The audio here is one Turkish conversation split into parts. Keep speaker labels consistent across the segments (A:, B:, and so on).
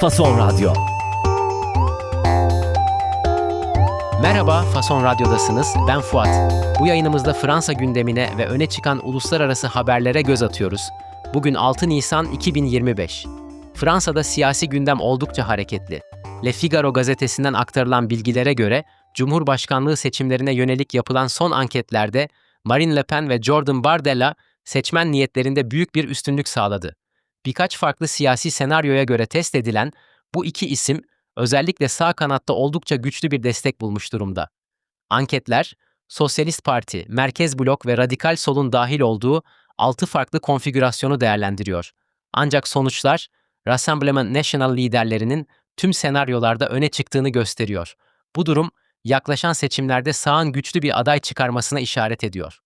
A: Fason Radyo.
B: Merhaba, Fason Radyo'dasınız. Ben Fuat. Bu yayınımızda Fransa gündemine ve öne çıkan uluslararası haberlere göz atıyoruz. Bugün 6 Nisan 2025. Fransa'da siyasi gündem oldukça hareketli. Le Figaro gazetesinden aktarılan bilgilere göre, Cumhurbaşkanlığı seçimlerine yönelik yapılan son anketlerde Marine Le Pen ve Jordan Bardella seçmen niyetlerinde büyük bir üstünlük sağladı. Birkaç farklı siyasi senaryoya göre test edilen bu iki isim özellikle sağ kanatta oldukça güçlü bir destek bulmuş durumda. Anketler, Sosyalist Parti, Merkez Blok ve Radikal Sol'un dahil olduğu 6 farklı konfigürasyonu değerlendiriyor. Ancak sonuçlar, Rassemblement National liderlerinin tüm senaryolarda öne çıktığını gösteriyor. Bu durum, yaklaşan seçimlerde sağın güçlü bir aday çıkarmasına işaret ediyor.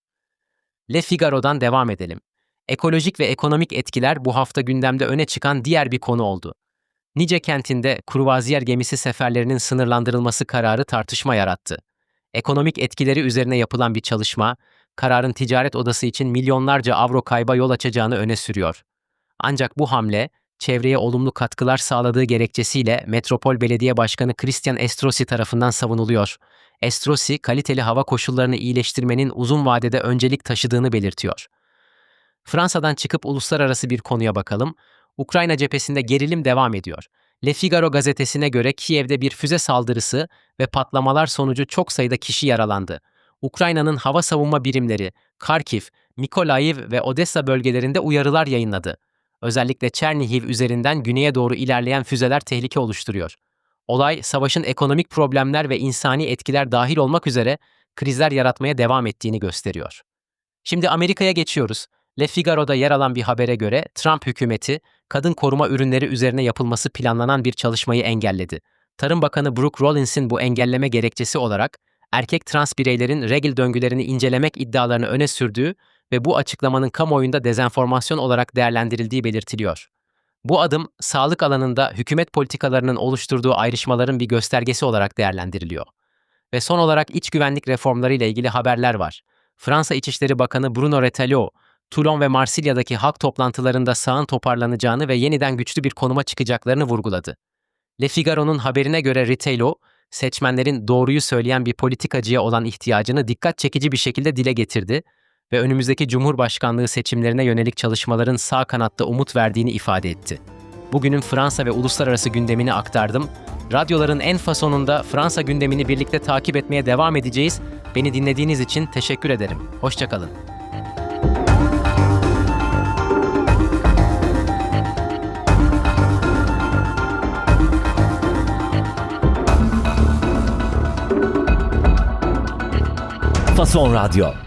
B: Le Figaro'dan devam edelim. Ekolojik ve ekonomik etkiler bu hafta gündemde öne çıkan diğer bir konu oldu. Nice kentinde kruvaziyer gemisi seferlerinin sınırlandırılması kararı tartışma yarattı. Ekonomik etkileri üzerine yapılan bir çalışma, kararın ticaret odası için milyonlarca avro kayba yol açacağını öne sürüyor. Ancak bu hamle, çevreye olumlu katkılar sağladığı gerekçesiyle Metropol Belediye Başkanı Christian Estrosi tarafından savunuluyor. Estrosi, kaliteli hava koşullarını iyileştirmenin uzun vadede öncelik taşıdığını belirtiyor. Fransa'dan çıkıp uluslararası bir konuya bakalım. Ukrayna cephesinde gerilim devam ediyor. Le Figaro gazetesine göre Kiev'de bir füze saldırısı ve patlamalar sonucu çok sayıda kişi yaralandı. Ukrayna'nın hava savunma birimleri Kharkiv, Mykolaiv ve Odessa bölgelerinde uyarılar yayınladı. Özellikle Chernihiv üzerinden güneye doğru ilerleyen füzeler tehlike oluşturuyor. Olay, savaşın ekonomik problemler ve insani etkiler dahil olmak üzere krizler yaratmaya devam ettiğini gösteriyor. Şimdi Amerika'ya geçiyoruz. Le Figaro'da yer alan bir habere göre Trump hükümeti kadın koruma ürünleri üzerine yapılması planlanan bir çalışmayı engelledi. Tarım Bakanı Brooke Rollins'in bu engelleme gerekçesi olarak erkek trans bireylerin regl döngülerini incelemek iddialarını öne sürdüğü ve bu açıklamanın kamuoyunda dezenformasyon olarak değerlendirildiği belirtiliyor. Bu adım sağlık alanında hükümet politikalarının oluşturduğu ayrışmaların bir göstergesi olarak değerlendiriliyor. Ve son olarak iç güvenlik reformları ile ilgili haberler var. Fransa İçişleri Bakanı Bruno Retailleau, Toulon ve Marsilya'daki halk toplantılarında sağın toparlanacağını ve yeniden güçlü bir konuma çıkacaklarını vurguladı. Le Figaro'nun haberine göre Retailleau, seçmenlerin doğruyu söyleyen bir politikacıya olan ihtiyacını dikkat çekici bir şekilde dile getirdi ve önümüzdeki Cumhurbaşkanlığı seçimlerine yönelik çalışmaların sağ kanatta umut verdiğini ifade etti. Bugünün Fransa ve uluslararası gündemini aktardım. Radyoların en fasonunda Fransa gündemini birlikte takip etmeye devam edeceğiz. Beni dinlediğiniz için teşekkür ederim. Hoşçakalın.
A: Fason Radyo.